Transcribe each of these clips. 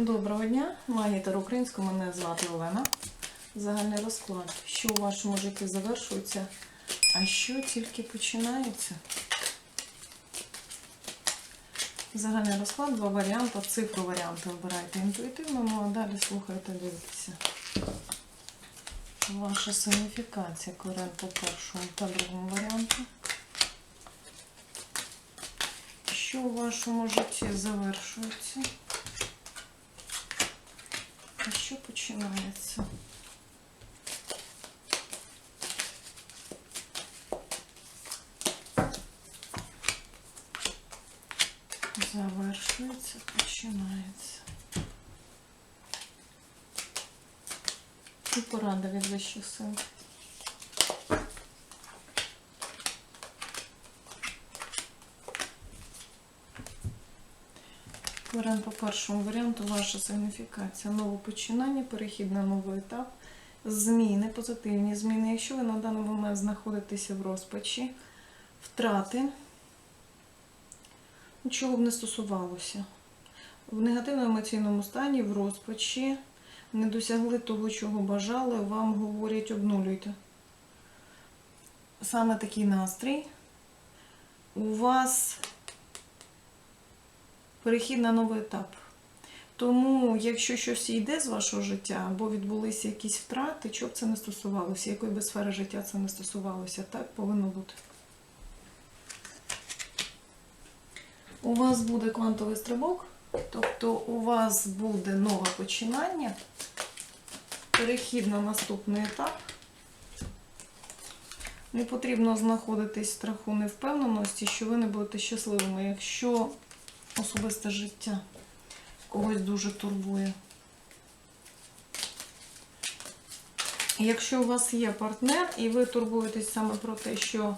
Доброго дня, магітер українську, мене звати Олена. Загальний розклад. Що у вашому житті завершується, а що тільки починається? Загальний розклад, два варіанти, цифру варіанти обирайте інтуїтивно, ну а далі слухайте, дивіться. Ваша сигніфікація корен по першому та другому варіанту. Що у вашому житті завершується? А що починається? Завершується, починається. І порада від. Варіант по першому варіанту ваша сигніфікація. Нове починання, перехід на новий етап, зміни, позитивні зміни. Якщо ви на даний момент знаходитеся в розпачі, втрати, нічого б не стосувалося. В негативному емоційному стані, в розпачі, не досягли того, чого бажали, вам говорять, обнулюйте. Саме такий настрій. У вас перехід на новий етап. Тому, якщо щось йде з вашого життя, або відбулися якісь втрати, чого б це не стосувалося, якої би сфери життя це не стосувалося, так повинно бути. У вас буде квантовий стрибок, тобто у вас буде нове починання, перехід на наступний етап. Не потрібно знаходитись в страху невпевненості, що ви не будете щасливими, якщо особисте життя когось дуже турбує. Якщо у вас є партнер і ви турбуєтесь саме про те, що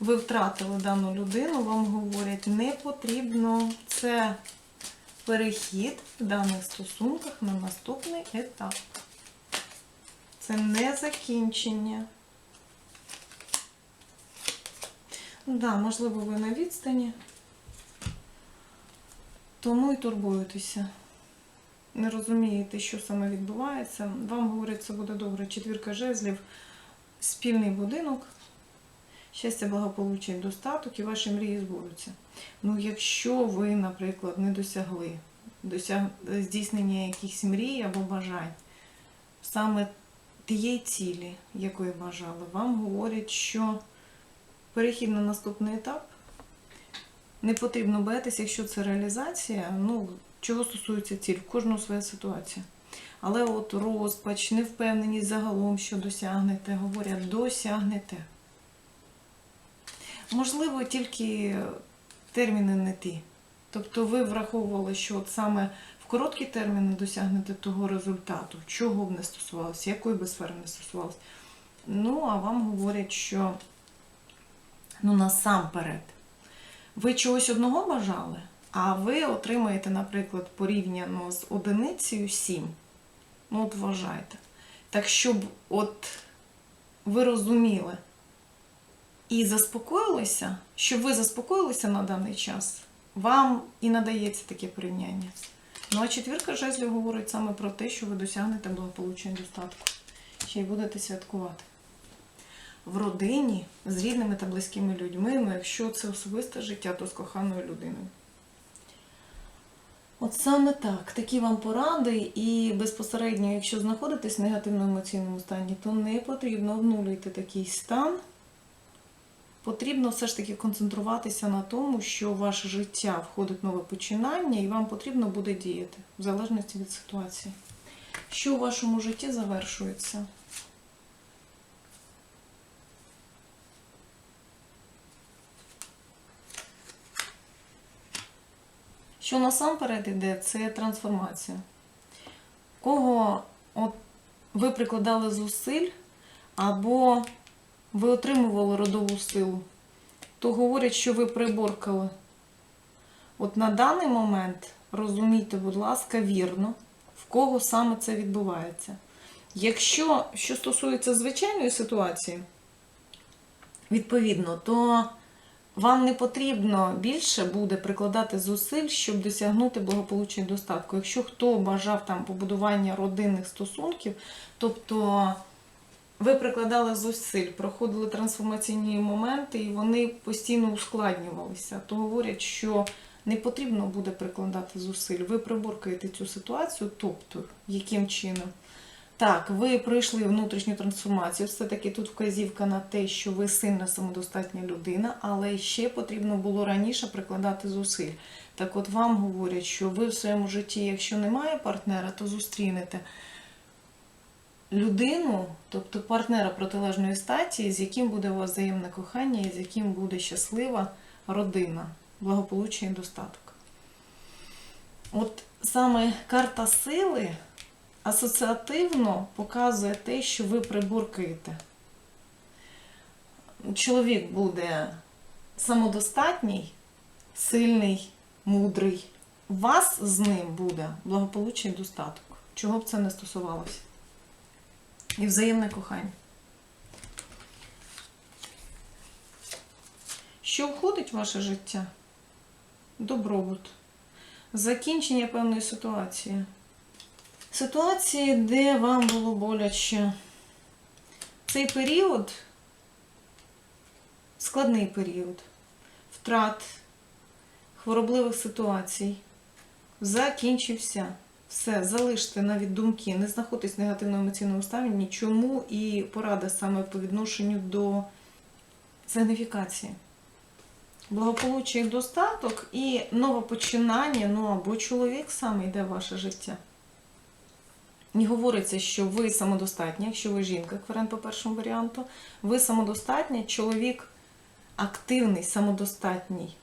ви втратили дану людину, вам говорять, не потрібно це перехід в даних стосунках на наступний етап. Це не закінчення. Да, можливо, ви на відстані. Тому і турбуєтеся. Не розумієте, що саме відбувається. Вам говорять, це буде добре. Четвірка жезлів, спільний будинок, щастя, благополуччя і достаток, і ваші мрії збудуться. Ну, якщо ви, наприклад, не досягли досяг... здійснення якихось мрій або бажань, саме тієї цілі, якої бажали, вам говорять, що перехід на наступний етап не потрібно боятися, якщо це реалізація, ну, чого стосується ціль, в кожного своя ситуація. Але от розпач, невпевненість загалом, що досягнете, говорять, досягнете. Можливо, тільки терміни не ті. Тобто ви враховували, що от саме в короткі терміни досягнете того результату, чого б не стосувалося, якої би сфери не стосувалося. Ну, а вам говорять, що ну, насамперед ви чогось одного бажали, а ви отримаєте, наприклад, порівняно з одиницею 7. Ну, от вважайте. Так, щоб от ви розуміли і заспокоїлися, щоб ви заспокоїлися на даний час, вам і надається таке порівняння. Ну, а четвірка жезлів говорить саме про те, що ви досягнете благополуччя і достатку. Ще й будете святкувати в родині з рідними та близькими людьми, ну якщо це особисте життя, то з коханою людиною. От саме так, такі вам поради, і безпосередньо, якщо знаходитесь в негативному емоційному стані, то не потрібно обнулювати такий стан. Потрібно все ж таки концентруватися на тому, що в ваше життя входить нове починання, і вам потрібно буде діяти, в залежності від ситуації. Що у вашому житті завершується? Що насамперед іде, це трансформація. Кого от ви прикладали зусиль, або ви отримували родову силу, то говорять, що ви приборкали. От на даний момент розумійте, будь ласка, вірно, в кого саме це відбувається. Якщо що стосується звичайної ситуації, відповідно, то Вам не потрібно більше буде прикладати зусиль, щоб досягнути благополуччя і достатку. Якщо хто бажав там побудування родинних стосунків, тобто ви прикладали зусиль, проходили трансформаційні моменти, і вони постійно ускладнювалися, то говорять, що не потрібно буде прикладати зусиль. Ви приборкаєте цю ситуацію, тобто яким чином? Так, ви пройшли внутрішню трансформацію. Все-таки тут вказівка на те, що ви сильна самодостатня людина, але ще потрібно було раніше прикладати зусиль. Так от вам говорять, що ви в своєму житті, якщо немає партнера, то зустрінете людину, тобто партнера протилежної статі, з яким буде у вас взаємне кохання і з яким буде щаслива родина, благополуччя і достаток. От саме карта сили асоціативно показує те, що ви приборкаєте. Чоловік буде самодостатній, сильний, мудрий. Вас з ним буде благополуччя і достаток. Чого б це не стосувалося? І взаємне кохання. Що входить в ваше життя? Добробут. Закінчення певної ситуації. Ситуації, де вам було боляче. Цей період складний період втрат, хворобливих ситуацій. Закінчився. Все, залиште навіть думки, не знаходьтесь в негативному емоційному стані, чому і порада саме по відношенню до сигніфікації. Благополуччя і достаток і нове починання, ну або чоловік саме йде в ваше життя. Не говориться, що ви самодостатні, якщо ви жінка, кварен по першому варіанту, ви самодостатні, чоловік активний, самодостатній.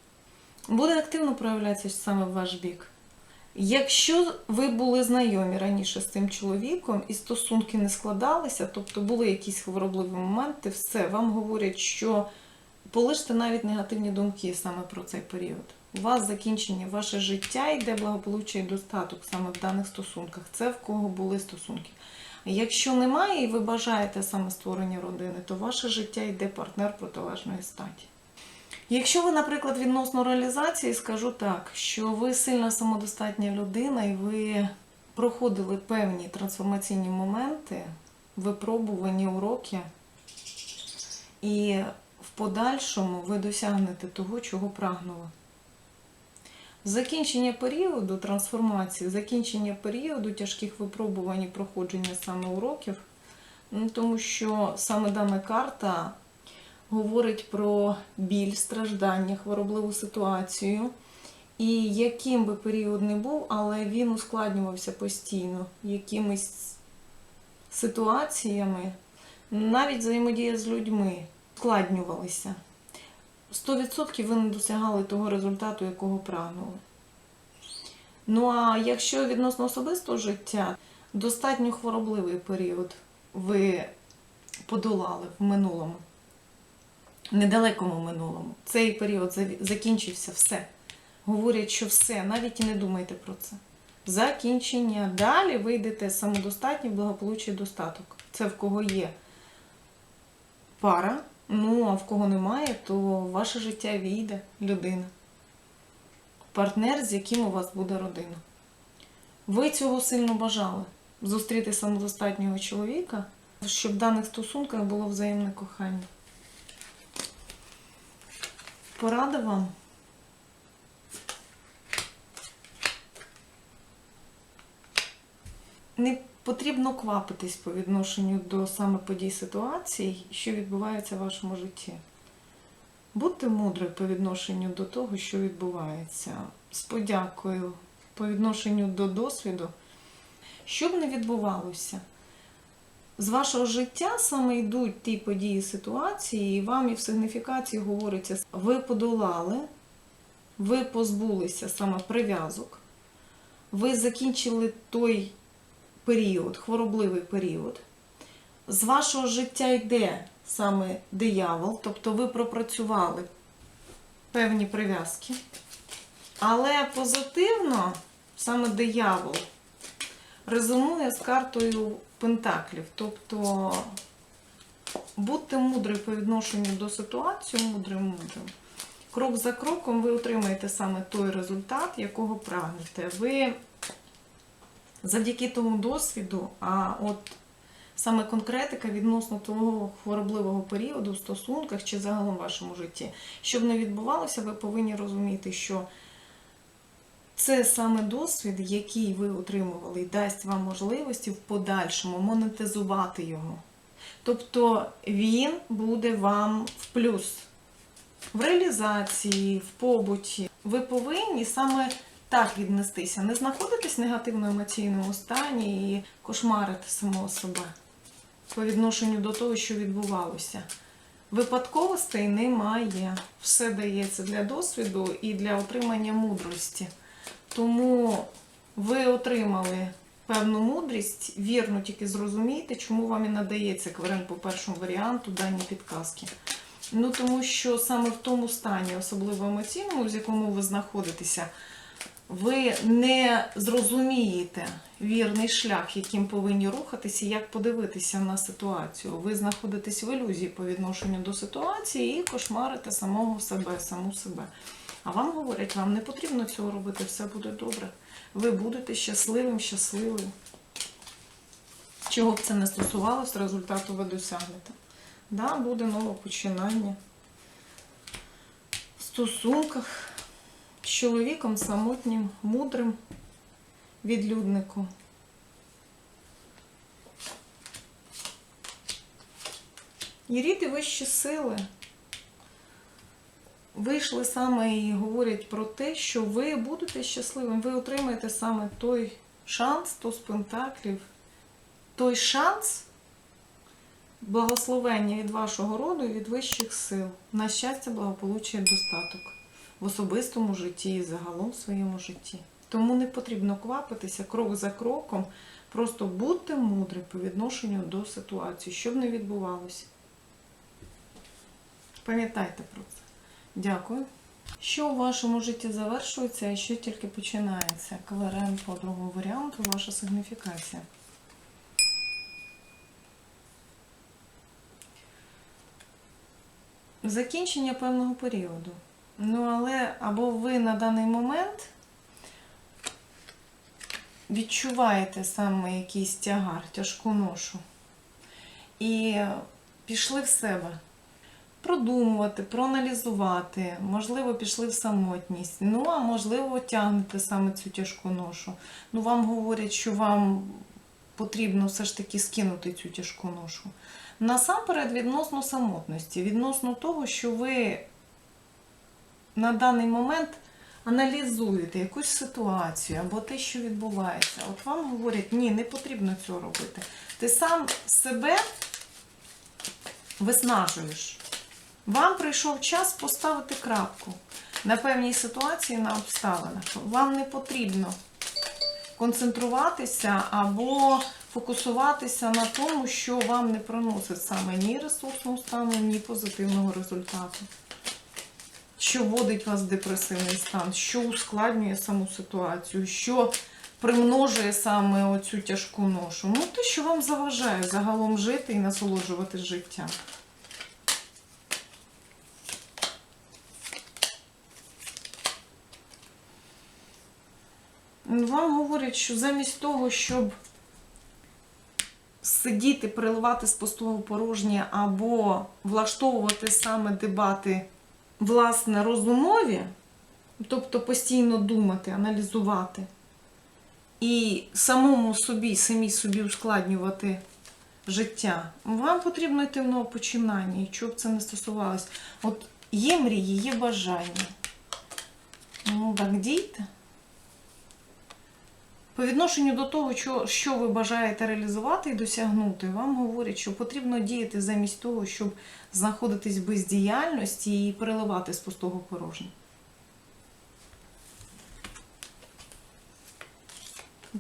Буде активно проявлятися саме в ваш бік. Якщо ви були знайомі раніше з цим чоловіком і стосунки не складалися, тобто були якісь хворобливі моменти, все, вам говорять, що полиште навіть негативні думки саме про цей період. У вас закінчення, ваше життя йде благополуччя і достаток саме в даних стосунках. Це в кого були стосунки. Якщо немає і ви бажаєте саме створення родини, то ваше життя йде партнер протилежної статі. Якщо ви, наприклад, відносно реалізації, скажу так, що ви сильна самодостатня людина і ви проходили певні трансформаційні моменти, випробувані уроки, і в подальшому ви досягнете того, чого прагнули. Закінчення періоду трансформації, закінчення періоду тяжких випробувань і проходження саме уроків, ну, тому що саме дана карта говорить про біль, страждання, хворобливу ситуацію. І яким би період не був, але він ускладнювався постійно якимись ситуаціями, навіть взаємодія з людьми ускладнювалися. 100% ви не досягали того результату, якого прагнули. Ну а якщо відносно особистого життя, достатньо хворобливий період ви подолали в минулому, недалекому минулому. Цей період закінчився все. Говорять, що все, навіть і не думайте про це. Закінчення. Далі ви йдете самодостатні, достаток. Це в кого є пара. Ну, а в кого немає, то ваше життя війде людина. Партнер, з яким у вас буде родина. Ви цього сильно бажали зустріти самодостатнього чоловіка, щоб в даних стосунках було взаємне кохання. Порада вам. Не потрібно квапитись по відношенню до саме подій ситуацій, що відбуваються в вашому житті. Будьте мудрі по відношенню до того, що відбувається, з подякою по відношенню до досвіду. Що б не відбувалося, з вашого життя саме йдуть ті події, ситуації, і вам і в сигніфікації говориться, ви подолали, ви позбулися саме прив'язок, ви закінчили той період, хворобливий період. З вашого життя йде саме диявол, тобто ви пропрацювали певні прив'язки. Але позитивно саме диявол резонує з картою Пентаклів. Тобто будьте мудрі по відношенню до ситуації, мудрим мудрим. крок за кроком ви отримаєте саме той результат, якого прагнете. Ви завдяки тому досвіду, а от саме конкретика відносно того хворобливого періоду в стосунках чи загалом в вашому житті, щоб не відбувалося, ви повинні розуміти, що це саме досвід, який ви отримували, і дасть вам можливості в подальшому монетизувати його. Тобто він буде вам в плюс в реалізації, в побуті. Ви повинні саме так віднестися, не знаходитись в негативно-емоційному стані і кошмарити самого себе по відношенню до того, що відбувалося. Випадковостей немає. Все дається для досвіду і для отримання мудрості. Тому ви отримали певну мудрість, вірно тільки зрозумійте, чому вам і надається кварен по першому варіанту дані підказки. Ну, тому що саме в тому стані, особливо емоційному, в якому ви знаходитеся, ви не зрозумієте вірний шлях, яким повинні рухатися, як подивитися на ситуацію. Ви знаходитесь в ілюзії по відношенню до ситуації і кошмарите самого себе, саму себе. А вам говорять, вам не потрібно цього робити, все буде добре. Ви будете щасливим, щасливим. Чого б це не стосувалось, результату ви досягнете. Да, буде нове починання. В стосунках чоловіком самотнім, мудрим відлюдником. І вищі сили вийшли саме і говорять про те, що ви будете щасливим, ви отримаєте саме той шанс, то з пентаклів, той шанс благословення від вашого роду і від вищих сил на щастя, благополуччя і достаток в особистому житті і загалом в своєму житті. Тому не потрібно квапитися крок за кроком, просто будьте мудрі по відношенню до ситуації, щоб не відбувалося. Пам'ятайте про це. Дякую. Що у вашому житті завершується і що тільки починається? КВРМ по другому варіанту, ваша сигніфікація. Закінчення певного періоду. Ну, але або ви на даний момент відчуваєте саме якийсь тягар, тяжку ношу. І пішли в себе продумувати, проаналізувати, можливо, пішли в самотність. Ну, а можливо, тягнете саме цю тяжку ношу. Ну, вам говорять, що вам потрібно все ж таки скинути цю тяжку ношу. Насамперед, відносно самотності, відносно того, що ви на даний момент аналізуєте якусь ситуацію або те, що відбувається. От вам говорять, ні, не потрібно цього робити. Ти сам себе виснажуєш. Вам прийшов час поставити крапку на певній ситуації, на обставинах. Вам не потрібно концентруватися або фокусуватися на тому, що вам не приносить саме ні ресурсного стану, ні позитивного результату. Що вводить вас в депресивний стан, що ускладнює саму ситуацію, що примножує саме оцю тяжку ношу. Ну, те, що вам заважає загалом жити і насолоджувати життям. Вам говорять, що замість того, щоб сидіти, переливати з пустого порожнє або влаштовувати саме дебати власне розумові, тобто постійно думати, аналізувати, і самому собі, самі собі ускладнювати життя, вам потрібно йти в нове починання, і чого б це не стосувалось. От є мрії, є бажання. Ну, так дійте. По відношенню до того, що, ви бажаєте реалізувати і досягнути, вам говорять, що потрібно діяти замість того, щоб знаходитись в бездіяльності і переливати з пустого порожня.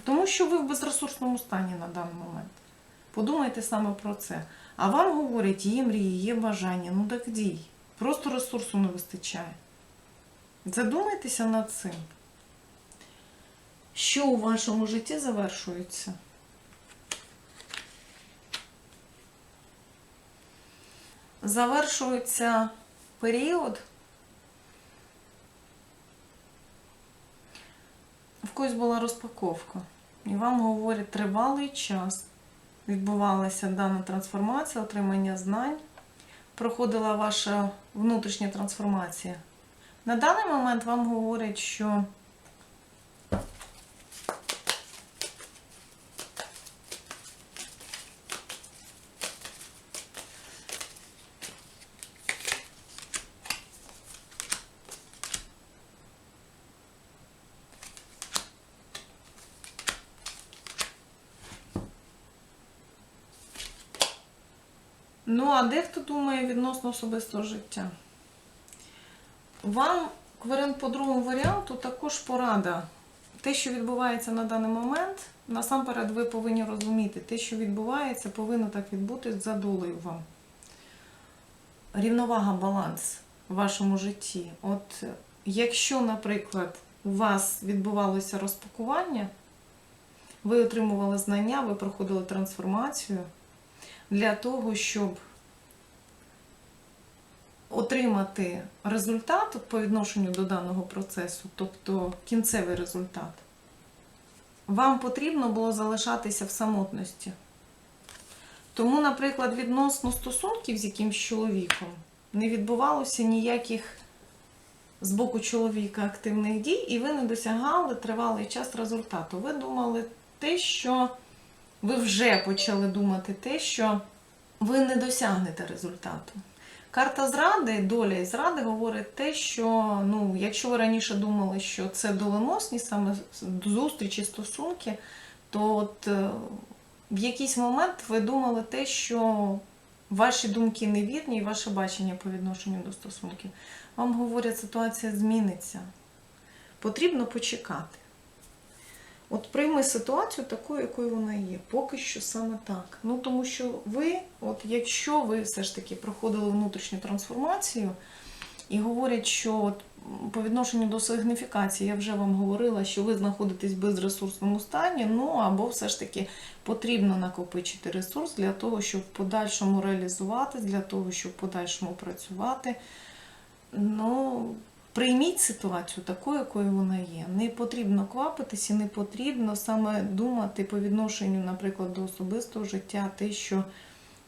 Тому що ви в безресурсному стані на даний момент. Подумайте саме про це. А вам говорять, є мрії, є бажання, ну так дій. Просто ресурсу не вистачає. Задумайтеся над цим що у вашому житті завершується. Завершується період. В когось була розпаковка. І вам говорять, тривалий час відбувалася дана трансформація, отримання знань, проходила ваша внутрішня трансформація. На даний момент вам говорять, що а дехто думає відносно особистого життя. Вам, варіант по другому варіанту, також порада. Те, що відбувається на даний момент, насамперед ви повинні розуміти, те, що відбувається, повинно так відбутись за долею вам. Рівновага, баланс в вашому житті. От якщо, наприклад, у вас відбувалося розпакування, ви отримували знання, ви проходили трансформацію для того, щоб отримати результат по відношенню до даного процесу, тобто кінцевий результат, вам потрібно було залишатися в самотності. Тому, наприклад, відносно стосунків з якимсь чоловіком не відбувалося ніяких з боку чоловіка активних дій, і ви не досягали тривалий час результату. Ви думали те, що ви вже почали думати те, що ви не досягнете результату. Карта зради, доля і зради говорить те, що ну, якщо ви раніше думали, що це доленосні саме зустрічі, стосунки, то от е, в якийсь момент ви думали те, що ваші думки невірні і ваше бачення по відношенню до стосунків. Вам говорять, ситуація зміниться. Потрібно почекати. От прийми ситуацію такою, якою вона є. Поки що саме так. Ну тому що ви, от якщо ви все ж таки проходили внутрішню трансформацію і говорять, що от по відношенню до сигніфікації, я вже вам говорила, що ви знаходитесь в безресурсному стані, ну або все ж таки потрібно накопичити ресурс для того, щоб в подальшому реалізуватись, для того, щоб в подальшому працювати. Ну, Прийміть ситуацію такою, якою вона є. Не потрібно квапитись і не потрібно саме думати по відношенню, наприклад, до особистого життя, те, що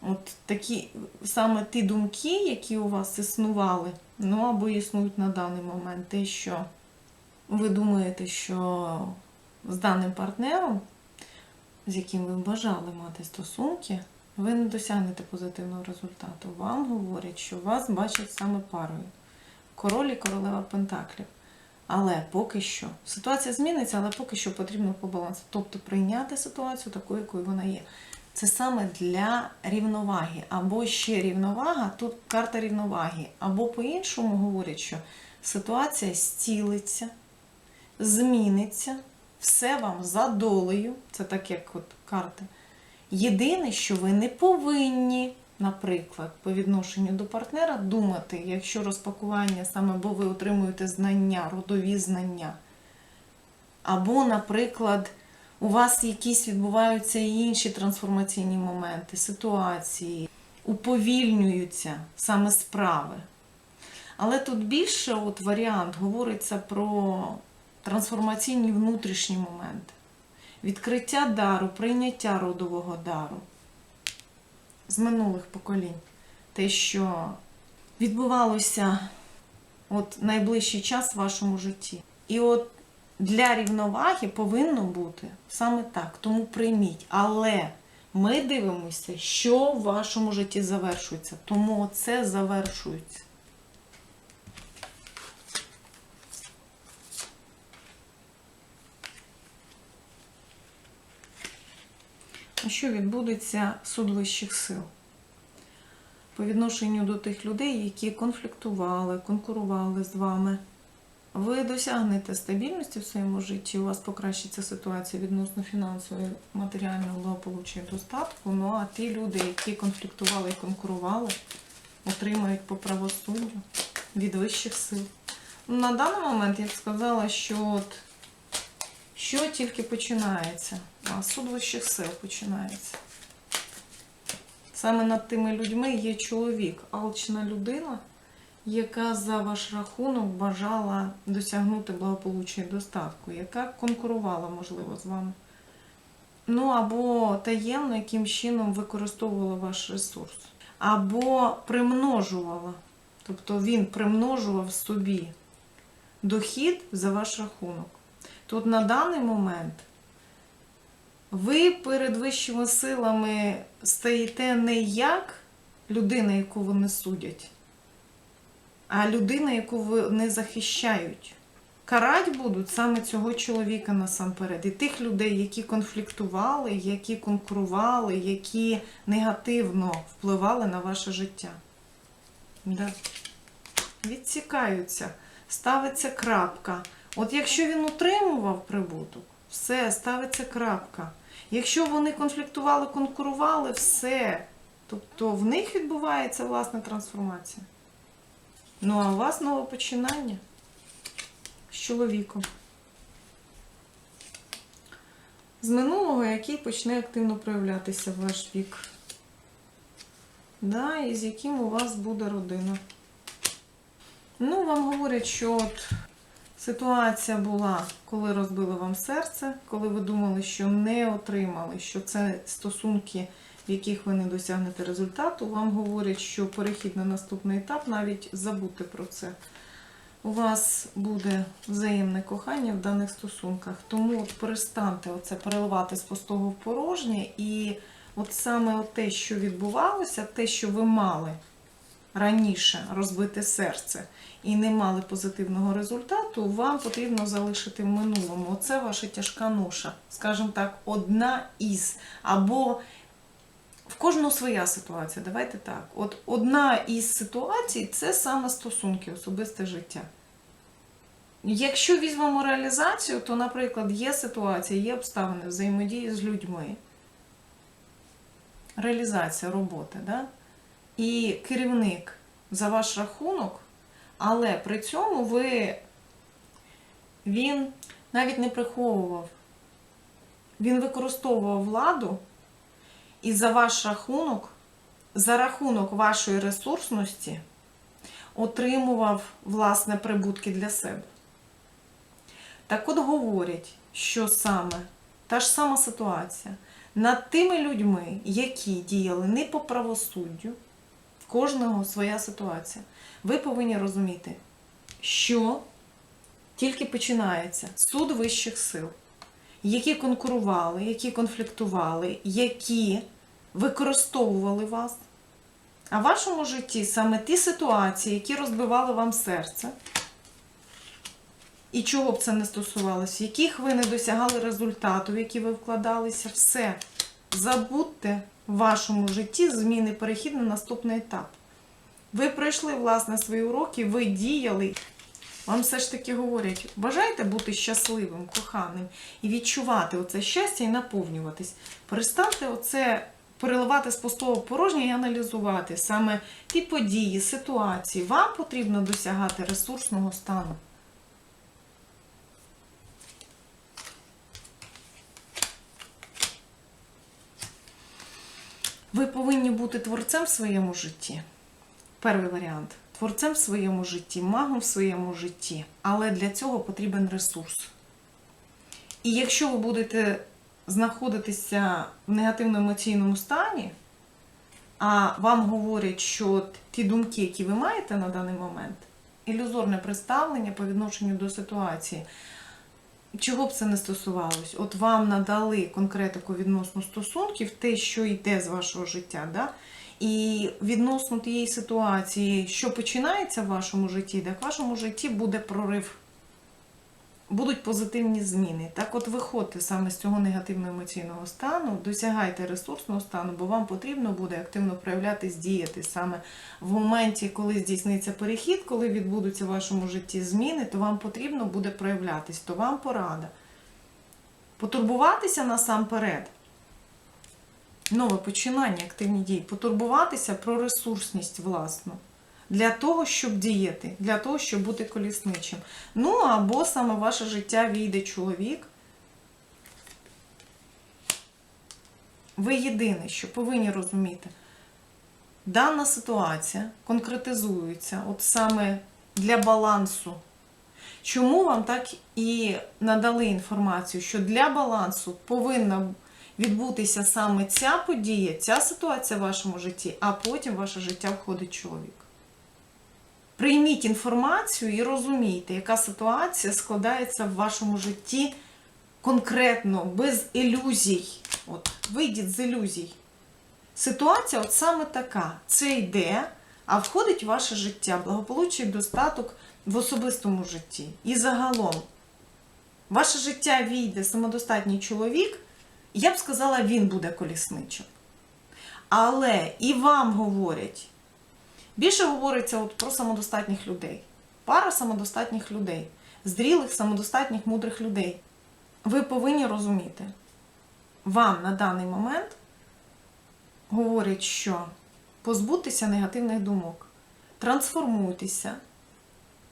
от такі саме ті думки, які у вас існували, ну або існують на даний момент, те, що ви думаєте, що з даним партнером, з яким ви бажали мати стосунки, ви не досягнете позитивного результату. Вам говорять, що вас бачать саме парою король і королева Пентаклів. Але поки що ситуація зміниться, але поки що потрібно по балансу. Тобто прийняти ситуацію такою, якою вона є. Це саме для рівноваги. Або ще рівновага, тут карта рівноваги. Або по-іншому говорять, що ситуація зцілиться, зміниться, все вам за долею. Це так, як от карти. Єдине, що ви не повинні наприклад, по відношенню до партнера думати, якщо розпакування саме, бо ви отримуєте знання, родові знання. Або, наприклад, у вас якісь відбуваються і інші трансформаційні моменти, ситуації, уповільнюються саме справи. Але тут більше от варіант говориться про трансформаційні внутрішні моменти, відкриття дару, прийняття родового дару з минулих поколінь. Те, що відбувалося от найближчий час в вашому житті. І от для рівноваги повинно бути саме так. Тому прийміть. Але ми дивимося, що в вашому житті завершується. Тому це завершується. Що відбудеться суд вищих сил? По відношенню до тих людей, які конфліктували, конкурували з вами. Ви досягнете стабільності в своєму житті, у вас покращиться ситуація відносно фінансової, матеріального благополуччя і достатку. Ну а ті люди, які конфліктували і конкурували, отримають по правосуддю від вищих сил. На даний момент я б сказала, що от що тільки починається, суд вищих сил починається. Саме над тими людьми є чоловік, алчна людина, яка за ваш рахунок бажала досягнути благополуччя і достатку, яка конкурувала, можливо, з вами. Ну, або таємно яким чином використовувала ваш ресурс, або примножувала. Тобто він примножував собі дохід за ваш рахунок. Тут на даний момент ви перед вищими силами стаєте не як людина, яку вони судять, а людина, яку вони захищають. Карать будуть саме цього чоловіка насамперед. І тих людей, які конфліктували, які конкурували, які негативно впливали на ваше життя. Да. Відсікаються, ставиться крапка. От якщо він утримував прибуток, все, ставиться крапка. Якщо вони конфліктували, конкурували, все. Тобто в них відбувається власна трансформація. Ну а у вас нове починання з чоловіком. З минулого, який почне активно проявлятися ваш вік. Да, і з яким у вас буде родина. Ну, вам говорять, що от ситуація була, коли розбили вам серце, коли ви думали, що не отримали, що це стосунки, в яких ви не досягнете результату. Вам говорять, що перехід на наступний етап, навіть забудьте про це. У вас буде взаємне кохання в даних стосунках. Тому от перестаньте оце переливати з пустого в порожнє. І от саме те, що відбувалося, те, що ви мали раніше розбите серце і не мали позитивного результату, вам потрібно залишити в минулому. Оце ваша тяжка ноша, скажімо так, одна із. Або в кожного своя ситуація. Давайте так. От одна із ситуацій це саме стосунки, особисте життя. Якщо візьмемо реалізацію, то, наприклад, є ситуація, є обставини взаємодії з людьми. Реалізація роботи, да? І керівник за ваш рахунок, але при цьому ви він навіть не приховував. Він використовував владу і за ваш рахунок, за рахунок вашої ресурсності, отримував власне прибутки для себе. Так от говорять, що саме та ж сама ситуація над тими людьми, які діяли не по правосуддю, в кожного своя ситуація. Ви повинні розуміти, що тільки починається суд вищих сил, які конкурували, які конфліктували, які використовували вас. А в вашому житті саме ті ситуації, які розбивали вам серце, і чого б це не стосувалося, яких ви не досягали результату, в які ви вкладалися, все. Забудьте в вашому житті зміни перехід на наступний етап. Ви пройшли, власне, свої уроки, ви діяли. Вам все ж таки говорять, бажаєте бути щасливим, коханим і відчувати оце щастя і наповнюватись. Перестаньте оце переливати з пустого порожнього і аналізувати саме ті події, ситуації. Вам потрібно досягати ресурсного стану. Ви повинні бути творцем в своєму житті. Перший варіант. Творцем в своєму житті, магом в своєму житті. Але для цього потрібен ресурс. І якщо ви будете знаходитися в негативному емоційному стані, а вам говорять, що ті думки, які ви маєте на даний момент, ілюзорне представлення по відношенню до ситуації, чого б це не стосувалось? От вам надали конкретику відносно стосунків, те, що йде з вашого життя, да? і відносно тієї ситуації, що починається в вашому житті, так в вашому житті буде прорив. Будуть позитивні зміни. Так от виходьте саме з цього негативного емоційного стану, досягайте ресурсного стану, бо вам потрібно буде активно проявлятись, діяти саме в моменті, коли здійсниться перехід, коли відбудуться в вашому житті зміни, то вам потрібно буде проявлятись, то вам порада. Потурбуватися насамперед. Нове починання, активні дії, потурбуватися про ресурсність власну. Для того, щоб діяти, для того, щоб бути колісничим. Ну, або саме ваше життя війде чоловік. Ви єдине, що повинні розуміти. дана ситуація конкретизується от саме для балансу. Чому вам так і надали інформацію, що для балансу повинна відбутися саме ця подія, ця ситуація в вашому житті, а потім в ваше життя входить чоловік? Прийміть інформацію і розумійте, яка ситуація складається в вашому житті конкретно, без ілюзій. От, вийдіть з ілюзій. Ситуація от саме така. Це йде, а входить в ваше життя, благополуччя і достаток в особистому житті. І загалом, ваше життя війде самодостатній чоловік, я б сказала, він буде колісничим. Але і вам говорять, більше говориться от про самодостатніх людей. Пара самодостатніх людей, зрілих, самодостатніх, мудрих людей. Ви повинні розуміти, вам на даний момент говорять, що позбутися негативних думок, трансформуйтеся,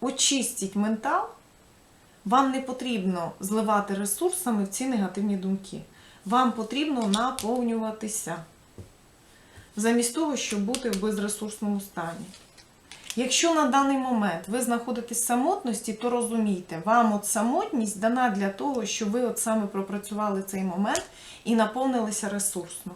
очистіть ментал, вам не потрібно зливати ресурсами в ці негативні думки. Вам потрібно наповнюватися замість того, щоб бути в безресурсному стані. Якщо на даний момент ви знаходитесь в самотності, то розумійте, вам от самотність дана для того, щоб ви от саме пропрацювали цей момент і наповнилися ресурсно.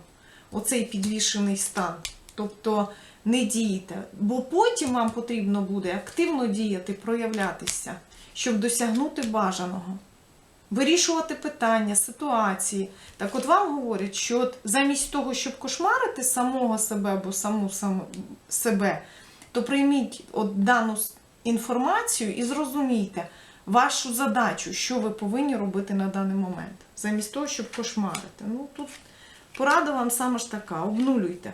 Оцей підвішений стан. Тобто не дійте, бо потім вам потрібно буде активно діяти, проявлятися, щоб досягнути бажаного. Вирішувати питання, ситуації. Так от вам говорять, що замість того, щоб кошмарити самого себе або саму сам, себе, то прийміть от дану інформацію і зрозумійте вашу задачу, що ви повинні робити на даний момент, замість того, щоб кошмарити. Ну тут порада вам саме ж така: обнулюйте.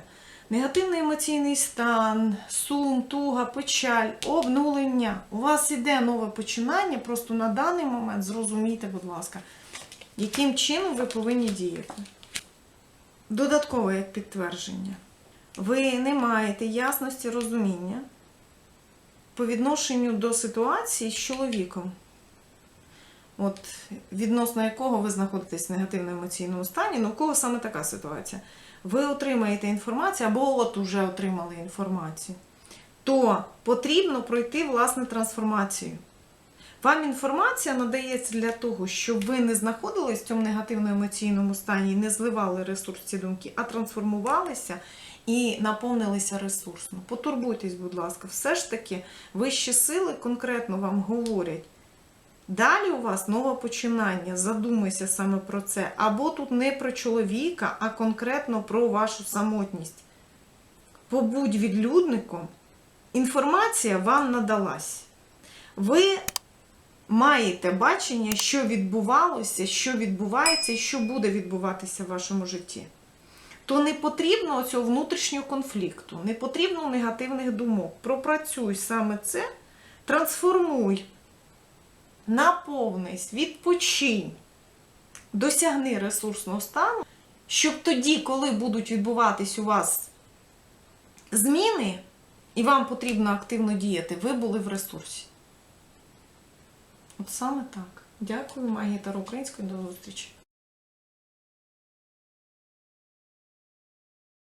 Негативний емоційний стан, сум, туга, печаль, обнулення. У вас іде нове починання, просто на даний момент зрозумійте, будь ласка, яким чином ви повинні діяти. Додаткове як підтвердження. Ви не маєте ясності розуміння по відношенню до ситуації з чоловіком, от відносно якого ви знаходитесь в негативно-емоційному стані, ну у кого саме така ситуація. Ви отримаєте інформацію, або от уже отримали інформацію, то потрібно пройти власне трансформацію. Вам інформація надається для того, щоб ви не знаходились в цьому негативно-емоційному стані не зливали ресурс ці думки, а трансформувалися і наповнилися ресурсно. Потурбуйтесь, будь ласка, все ж таки вищі сили конкретно вам говорять. Далі у вас нове починання, задумайся саме про це. Або тут не про чоловіка, а конкретно про вашу самотність. Побудь відлюдником, інформація вам надалась. Ви маєте бачення, що відбувалося, що відбувається і що буде відбуватися в вашому житті. То не потрібно цього внутрішнього конфлікту, не потрібно негативних думок. Пропрацюй саме це, трансформуй, наповнись, відпочинь, досягни ресурсного стану, щоб тоді, коли будуть відбуватись у вас зміни, і вам потрібно активно діяти, ви були в ресурсі. От саме так. Дякую, Магія Української. До зустрічі.